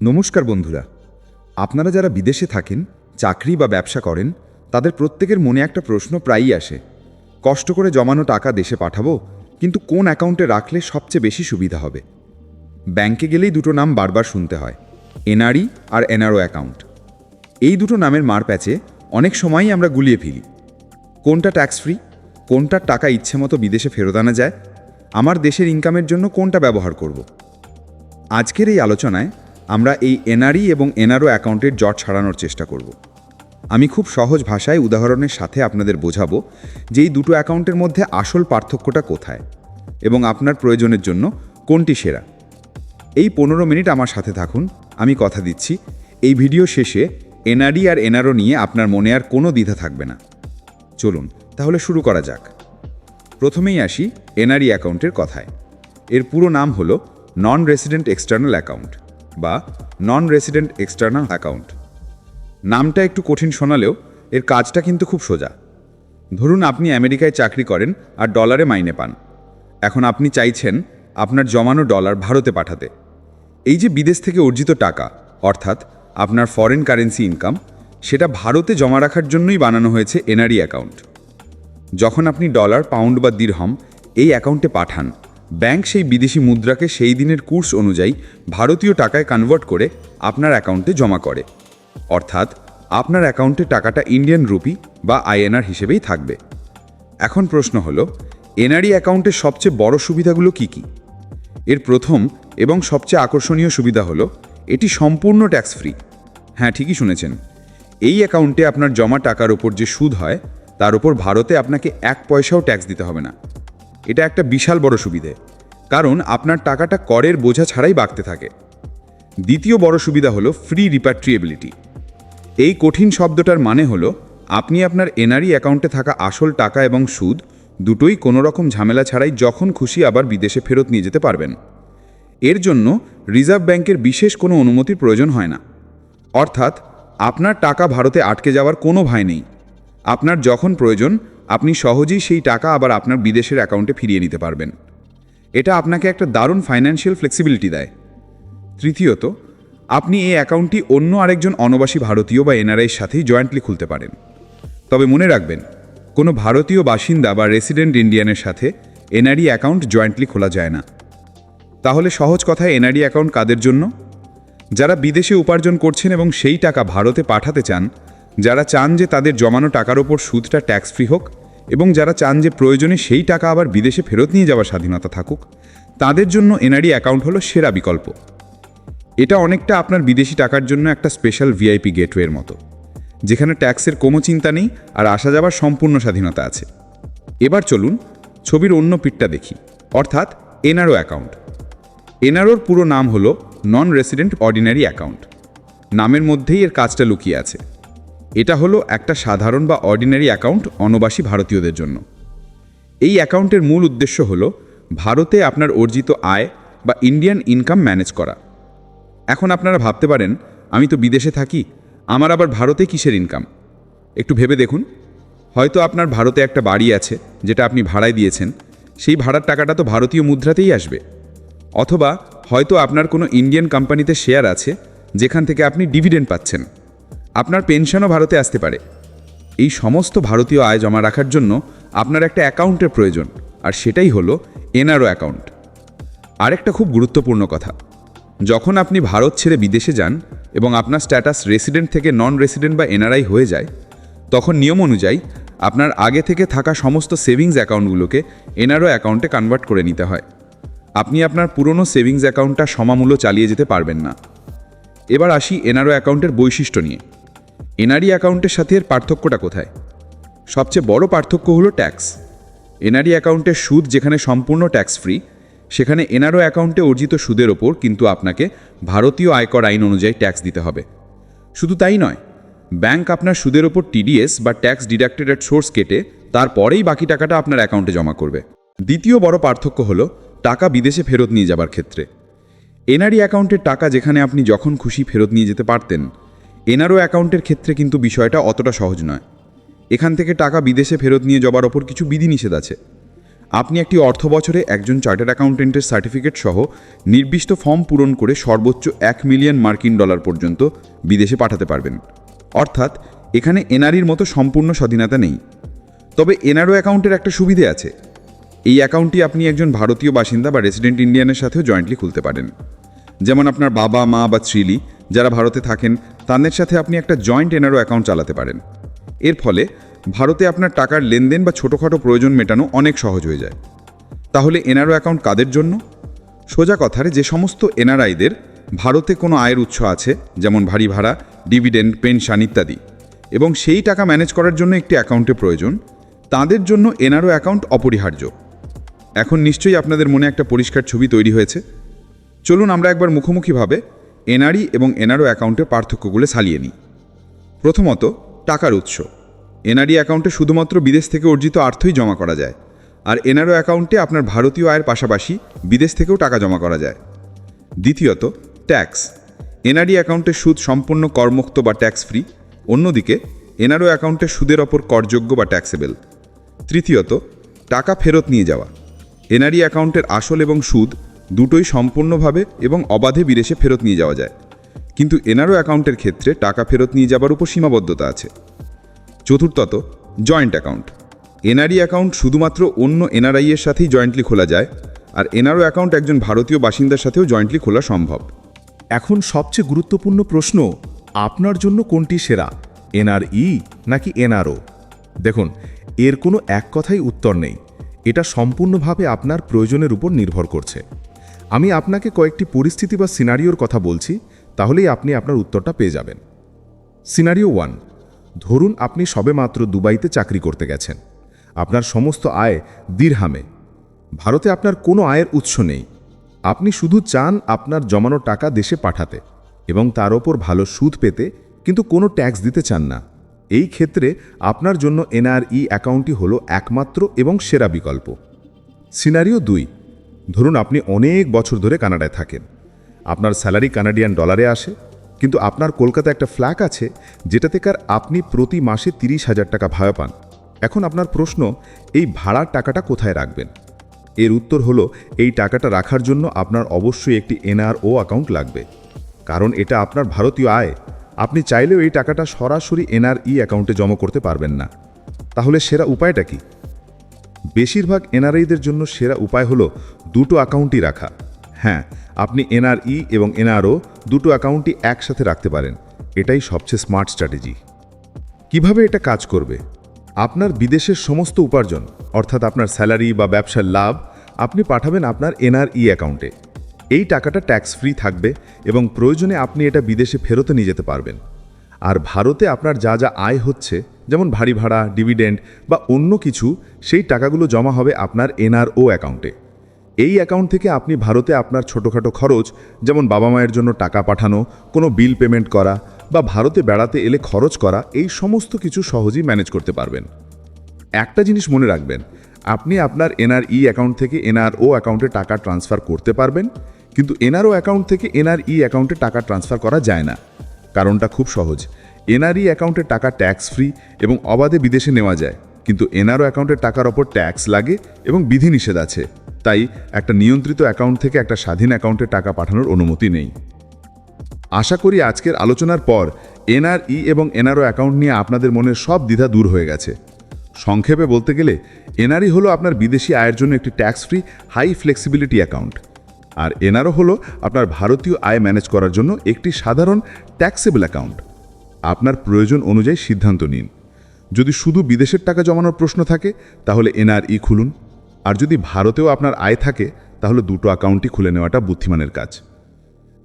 নমস্কার বন্ধুরা। আপনারা যারা বিদেশে থাকেন, চাকরি বা ব্যবসা করেন, তাদের প্রত্যেকের মনে একটা প্রশ্ন প্রায়ই আসে। কষ্ট করে জমানো টাকা দেশে পাঠাবো, কিন্তু কোন অ্যাকাউন্টে রাখলে সবচেয়ে বেশি সুবিধা হবে? ব্যাংকে গেলেই দুটো নাম বারবার শুনতে হয়, এনআরই আর এনআরও অ্যাকাউন্ট। এই দুটো নামের মারপ্যাচে অনেক সময়ই আমরা গুলিয়ে ফেলি। কোনটা ট্যাক্স ফ্রি কোনটার টাকা ইচ্ছে মতো বিদেশে ফেরত আনা যায়, আমার দেশের ইনকামের জন্য কোনটা ব্যবহার করব? আজকের এই আলোচনায় আমরা এই এনআরই এবং এনআরও অ্যাকাউন্টের জট ছাড়ানোর চেষ্টা করব। আমি খুব সহজ ভাষায় উদাহরণের সাথে আপনাদের বোঝাবো যে এই দুটো অ্যাকাউন্টের মধ্যে আসল পার্থক্যটা কোথায় এবং আপনার প্রয়োজনের জন্য কোনটি সেরা। এই পনেরো মিনিট আমার সাথে থাকুন, আমি কথা দিচ্ছি। এই ভিডিও শেষে এনআরই আর এনআরও নিয়ে আপনার মনে আর কোনো দ্বিধা থাকবে না। চলুন, তাহলে শুরু করা যাক। প্রথমেই আসি এনআরই অ্যাকাউন্টের কথায়। এর পুরো নাম হলো নন রেসিডেন্ট এক্সটার্নাল অ্যাকাউন্ট। বা নন রেসিডেন্ট এক্সটার্নাল অ্যাকাউন্ট নামটা একটু কঠিন শোনালেও এর কাজটা কিন্তু খুব সোজা। ধরুন আপনি আমেরিকায় চাকরি করেন আর ডলারে মাইনে পান। এখন আপনি চাইছেন আপনার জমানো ডলার ভারতে পাঠাতে। এই যে বিদেশ থেকে অর্জিত টাকা, অর্থাৎ আপনার ফরেন কারেন্সি ইনকাম সেটা ভারতে জমা রাখার জন্যই বানানো হয়েছে এনআরই অ্যাকাউন্ট যখন আপনি ডলার পাউন্ড বা দিরহম এই অ্যাকাউন্টে পাঠান ব্যাংক সেই বিদেশি মুদ্রাকে সেই দিনের কোর্স অনুযায়ী ভারতীয় টাকায় কনভার্ট করে আপনার অ্যাকাউন্টে জমা করে। অর্থাৎ আপনার অ্যাকাউন্টে টাকাটা ইন্ডিয়ান রুপি বা আইএনআর হিসেবেই থাকবে। এখন প্রশ্ন হলো এনআরই অ্যাকাউন্টের সবচেয়ে বড় সুবিধাগুলো কি কি? এর প্রথম এবং সবচেয়ে আকর্ষণীয় সুবিধা হলো, এটি সম্পূর্ণ ট্যাক্স ফ্রি হ্যাঁ ঠিকই শুনেছেন। এই অ্যাকাউন্টে আপনার জমা টাকার ওপর যে সুদ হয়, তার উপর ভারতে আপনাকে এক পয়সাও ট্যাক্স দিতে হবে না। এটা একটা বিশাল বড় সুবিধে, কারণ আপনার টাকাটা করের বোঝা ছাড়াই বাড়তে থাকে। দ্বিতীয় বড় সুবিধা হলো ফ্রি রিপ্যাট্রিয়েবিলিটি এই কঠিন শব্দটার মানে হলো, আপনি আপনার এনআরই অ্যাকাউন্টে থাকা আসল টাকা এবং সুদ দুটোই কোনো রকম ঝামেলা ছাড়াই যখন খুশি আবার বিদেশে ফেরত নিয়ে যেতে পারবেন। এর জন্য রিজার্ভ ব্যাংকের বিশেষ কোনো অনুমতির প্রয়োজন হয় না। অর্থাৎ, আপনার টাকা ভারতে আটকে যাওয়ার কোনো ভয় নেই। আপনার যখন প্রয়োজন আপনি সহজেই সেই টাকা আবার আপনার বিদেশের অ্যাকাউন্টে ফিরিয়ে নিতে পারবেন। এটা আপনাকে একটা দারুণ ফাইন্যান্সিয়াল ফ্লেক্সিবিলিটি দেয়। তৃতীয়ত, আপনি এই অ্যাকাউন্টটি অন্য আরেকজন অনবাসী ভারতীয় বা এনআরআইয়ের সাথেই জয়েন্টলি খুলতে পারেন। তবে মনে রাখবেন, কোনো ভারতীয় বাসিন্দা বা রেসিডেন্ট ইন্ডিয়ানের সাথে এনআরই অ্যাকাউন্ট জয়েন্টলি খোলা যায় না। তাহলে সহজ কথায় এনআরই অ্যাকাউন্ট কাদের জন্য? যারা বিদেশে উপার্জন করছেন এবং সেই টাকা ভারতে পাঠাতে চান, যারা চান যে তাদের জমানো টাকার ওপর সুদটা ট্যাক্স ফ্রি হোক এবং যারা চান যে প্রয়োজনে সেই টাকা আবার বিদেশে ফেরত নিয়ে যাওয়ার স্বাধীনতা থাকুক, তাদের জন্য এনআরই অ্যাকাউন্ট হলো সেরা বিকল্প। এটা অনেকটা আপনার বিদেশি টাকার জন্য একটা স্পেশাল ভিআইপি গেটওয়ের মতো, যেখানে ট্যাক্সের কোনো চিন্তা নেই আর আসা যাবার সম্পূর্ণ স্বাধীনতা আছে। এবার চলুন ছবির অন্য পিঠটা দেখি, অর্থাৎ এনআরও অ্যাকাউন্ট। এনআরওর পুরো নাম হলো নন রেসিডেন্ট অর্ডিনারি অ্যাকাউন্ট। নামের মধ্যেই এর কাজটা লুকিয়ে আছে। এটা হলো একটা সাধারণ বা অর্ডিনারি অ্যাকাউন্ট অনবাসী ভারতীয়দের জন্য। এই অ্যাকাউন্টের মূল উদ্দেশ্য হলো ভারতে আপনার অর্জিত আয় বা ইন্ডিয়ান ইনকাম ম্যানেজ করা। এখন আপনারা ভাবতে পারেন, আমি তো বিদেশে থাকি, আমার আবার ভারতে কিসের ইনকাম একটু ভেবে দেখুন। হয়তো আপনার ভারতে একটা বাড়ি আছে, যেটা আপনি ভাড়ায় দিয়েছেন, সেই ভাড়ার টাকাটা তো ভারতীয় মুদ্রাতেই আসবে। অথবা হয়তো আপনার কোনো ইন্ডিয়ান কোম্পানিতে শেয়ার আছে, যেখান থেকে আপনি ডিভিডেন্ড পাচ্ছেন। আপনার পেনশনও ভারতে আসতে পারে। এই সমস্ত ভারতীয় আয় জমা রাখার জন্য আপনার একটা অ্যাকাউন্টের প্রয়োজন, আর সেটাই হলো এনআরও অ্যাকাউন্ট। আরেকটা খুব গুরুত্বপূর্ণ কথা, যখন আপনি ভারত ছেড়ে বিদেশে যান এবং আপনার স্ট্যাটাস রেসিডেন্ট থেকে নন রেসিডেন্ট বা এনআরআই হয়ে যায়, তখন নিয়ম অনুযায়ী আপনার আগে থেকে থাকা সমস্ত সেভিংস অ্যাকাউন্টগুলোকে এনআরও অ্যাকাউন্টে কনভার্ট করে নিতে হয়। আপনি আপনার পুরনো সেভিংস অ্যাকাউন্টটা সমামূল্য চালিয়ে যেতে পারবেন না। এবার আসি এনআরও অ্যাকাউন্টের বৈশিষ্ট্য নিয়ে। এনআরই অ্যাকাউন্টের সাথে এর পার্থক্যটা কোথায়? সবচেয়ে বড় পার্থক্য হলো ট্যাক্স। এনআরই অ্যাকাউন্টের সুদ যেখানে সম্পূর্ণ ট্যাক্স ফ্রি সেখানে এনআরও অ্যাকাউন্টে অর্জিত সুদের ওপর কিন্তু আপনাকে ভারতীয় আয়কর আইন অনুযায়ী ট্যাক্স দিতে হবে। শুধু তাই নয়, ব্যাংক আপনার সুদের ওপর টিডিএস বা ট্যাক্স ডিডাক্টেড অ্যাট সোর্স কেটে তারপরেই বাকি টাকাটা আপনার অ্যাকাউন্টে জমা করবে। দ্বিতীয় বড় পার্থক্য হলো টাকা বিদেশে ফেরত নিয়ে যাবার ক্ষেত্রে। এনআরই অ্যাকাউন্টের টাকা যেখানে আপনি যখন খুশি ফেরত নিয়ে যেতে পারতেন এনআরও অ্যাকাউন্টের ক্ষেত্রে কিন্তু বিষয়টা অতটা সহজ নয়। এখান থেকে টাকা বিদেশে ফেরত নিয়ে যাবার ওপর কিছু বিধিনিষেধ আছে। আপনি একটি অর্থ বছরে একজন চার্টার্ড অ্যাকাউন্টেন্টের সার্টিফিকেট সহ নির্দিষ্ট ফর্ম পূরণ করে সর্বোচ্চ এক মিলিয়ন মার্কিন ডলার পর্যন্ত বিদেশে পাঠাতে পারবেন। অর্থাৎ, এখানে এনআরইর মতো সম্পূর্ণ স্বাধীনতা নেই। তবে এনআরও অ্যাকাউন্টের একটা সুবিধে আছে। এই অ্যাকাউন্টটি আপনি একজন ভারতীয় বাসিন্দা বা রেসিডেন্ট ইন্ডিয়ানের সাথেও জয়েন্টলি খুলতে পারেন। যেমন আপনার বাবা, মা বা স্ত্রীলি যারা ভারতে থাকেন তাদের সাথে আপনি একটা জয়েন্ট এনআরও অ্যাকাউন্ট চালাতে পারেন। এর ফলে ভারতে আপনার টাকার লেনদেন বা ছোটোখাটো প্রয়োজন মেটানো অনেক সহজ হয়ে যায়। তাহলে এনআরও অ্যাকাউন্ট কাদের জন্য? সোজা কথারে যে সমস্ত এনআরআইদের ভারতে কোনো আয়ের উৎস আছে, যেমন ভারী ভাড়া ডিভিডেন্ড পেনশন ইত্যাদি। এবং সেই টাকা ম্যানেজ করার জন্য একটি অ্যাকাউন্টের প্রয়োজন, তাদের জন্য এনআরও অ্যাকাউন্ট অপরিহার্য। এখন নিশ্চয়ই আপনাদের মনে একটা পরিষ্কার ছবি তৈরি হয়েছে। চলুন আমরা একবার মুখোমুখিভাবে এনআরই এবং এনআরও অ্যাকাউন্টের পার্থক্যগুলো সালিয়ে নিই। প্রথমত, টাকার উৎস। এনআরই অ্যাকাউন্টে শুধুমাত্র বিদেশ থেকে অর্জিত অর্থই জমা করা যায়, আর এনআরও অ্যাকাউন্টে আপনার ভারতীয় আয়ের পাশাপাশি বিদেশ থেকেও টাকা জমা করা যায়। দ্বিতীয়ত, ট্যাক্স। এনআরই অ্যাকাউন্টে সুদ সম্পূর্ণ করমুক্ত বা ট্যাক্স ফ্রি অন্যদিকে, এনআরও অ্যাকাউন্টে সুদের ওপর করযোগ্য বা ট্যাক্সেবল। তৃতীয়ত, টাকা ফেরত নিয়ে যাওয়া। এনআরই অ্যাকাউন্টের আসল এবং সুদ দুটোই সম্পূর্ণভাবে এবং অবাধে বিদেশে ফেরত নিয়ে যাওয়া যায়। কিন্তু এনআরও অ্যাকাউন্টের ক্ষেত্রে টাকা ফেরত নিয়ে যাবার উপর সীমাবদ্ধতা আছে। চতুর্থত, জয়েন্ট অ্যাকাউন্ট। এনআরই অ্যাকাউন্ট শুধুমাত্র অন্য এনআরআই এর সাথেই জয়েন্টলি খোলা যায় আর এনআরও অ্যাকাউন্ট একজন ভারতীয় বাসিন্দার সাথেও জয়েন্টলি খোলা সম্ভব। এখন সবচেয়ে গুরুত্বপূর্ণ প্রশ্ন, আপনার জন্য কোনটি সেরা, এনআরই নাকি এনআরও? দেখুন, এর কোনো এক কথাই উত্তর নেই। এটা সম্পূর্ণভাবে আপনার প্রয়োজনের উপর নির্ভর করছে। আমি আপনাকে কয়েকটি পরিস্থিতি বা সিনারিওর কথা বলছি, তাহলেই আপনি আপনার উত্তরটা পেয়ে যাবেন। সিনারিও ওয়ান, ধরুন আপনি সবেমাত্র দুবাইতে চাকরি করতে গেছেন। আপনার সমস্ত আয় দীর্হামে। ভারতে আপনার কোনো আয়ের উৎস নেই। আপনি শুধু চান আপনার জমানো টাকা দেশে পাঠাতে এবং তার ওপর ভালো সুদ পেতে, কিন্তু কোনো ট্যাক্স দিতে চান না। এই ক্ষেত্রে আপনার জন্য এনআরই অ্যাকাউন্টটি হলো একমাত্র এবং সেরা বিকল্প। সিনারিও দুই ধরুন আপনি অনেক বছর ধরে কানাডায় থাকেন। আপনার স্যালারি কানাডিয়ান ডলারে আসে, কিন্তু আপনার কলকাতা একটা ফ্ল্যাগ আছে যেটা থেকে আর আপনি প্রতি মাসে তিরিশ হাজার টাকা ভাড়া পান। এখন আপনার প্রশ্ন, এই ভাড়ার টাকাটা কোথায় রাখবেন? এর উত্তর হলো, এই টাকাটা রাখার জন্য আপনার অবশ্যই একটি এনআরও অ্যাকাউন্ট লাগবে। কারণ এটা আপনার ভারতীয় আয়। আপনি চাইলেও এই টাকাটা সরাসরি এনআরই অ্যাকাউন্টে জমা করতে পারবেন না। তাহলে সেরা উপায়টা কি? বেশিরভাগ এনআরআইদের জন্য সেরা উপায় হলো দুটো অ্যাকাউন্টই রাখা। হ্যাঁ আপনি এনআরই এবং এনআরও দুটো অ্যাকাউন্টই একসাথে রাখতে পারেন। এটাই সবচেয়ে স্মার্ট স্ট্র্যাটেজি। কীভাবে এটা কাজ করবে? আপনার বিদেশের সমস্ত উপার্জন, অর্থাৎ আপনার স্যালারি বা ব্যবসার লাভ, আপনি পাঠাবেন আপনার এনআরই অ্যাকাউন্টে। এই টাকাটা ট্যাক্স ফ্রি থাকবে এবং প্রয়োজনে আপনি এটা বিদেশে ফেরতে নিয়ে যেতে পারবেন। আর ভারতে আপনার যা যা আয় হচ্ছে যেমন ভারী ভাড়া ডিভিডেন্ড বা অন্য কিছু, সেই টাকাগুলো জমা হবে আপনার এনআরও অ্যাকাউন্টে। এই অ্যাকাউন্ট থেকে আপনি ভারতে আপনার ছোটোখাটো খরচ, যেমন বাবা মায়ের জন্য টাকা পাঠানো, কোনো বিল পেমেন্ট করা বা ভারতে বেড়াতে এলে খরচ করা, এই সমস্ত কিছু সহজেই ম্যানেজ করতে পারবেন। একটা জিনিস মনে রাখবেন, আপনি আপনার এনআরই অ্যাকাউন্ট থেকে এনআরও অ্যাকাউন্টে টাকা ট্রান্সফার করতে পারবেন, কিন্তু এনআরও অ্যাকাউন্ট থেকে এনআরই অ্যাকাউন্টে টাকা ট্রান্সফার করা যায় না। কারণটা খুব সহজ এনআরই অ্যাকাউন্টে টাকা ট্যাক্স ফ্রি এবং অবাধে বিদেশে নেওয়া যায়। কিন্তু এনআরও অ্যাকাউন্টের টাকার ওপর ট্যাক্স লাগে এবং বিধিনিষেধ আছে। তাই একটা নিয়ন্ত্রিত অ্যাকাউন্ট থেকে একটা স্বাধীন অ্যাকাউন্টে টাকা পাঠানোর অনুমতি নেই। আশা করি আজকের আলোচনার পর এনআরই এবং এনআরও অ্যাকাউন্ট নিয়ে আপনাদের মনের সব দ্বিধা দূর হয়ে গেছে। সংক্ষেপে বলতে গেলে, এনআরই হলো আপনার বিদেশি আয়ের জন্য একটি tax free high flexibility account আর এনআরও হলো আপনার ভারতীয় আয় ম্যানেজ করার জন্য একটি সাধারণ ট্যাক্সেবল অ্যাকাউন্ট আপনার প্রয়োজন অনুযায়ী সিদ্ধান্ত নিন। যদি শুধু বিদেশের টাকা জমানোর প্রশ্ন থাকে, তাহলে এনআরই খুলুন। আর যদি ভারতেও আপনার আয় থাকে, তাহলে দুটো অ্যাকাউন্টই খুলে নেওয়াটা বুদ্ধিমানের কাজ।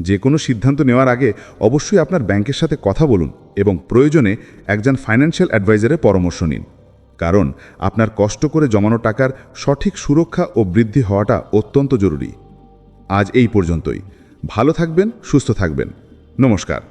যে কোনো সিদ্ধান্ত নেওয়ার আগে অবশ্যই আপনার ব্যাংকের সাথে কথা বলুন এবং প্রয়োজনে একজন ফাইন্যান্সিয়াল অ্যাডভাইজারের পরামর্শ নিন। কারণ আপনার কষ্ট করে জমানো টাকার সঠিক সুরক্ষা ও বৃদ্ধি হওয়াটা অত্যন্ত জরুরি। আজ এই পর্যন্তই। ভালো থাকবেন, সুস্থ থাকবেন। নমস্কার।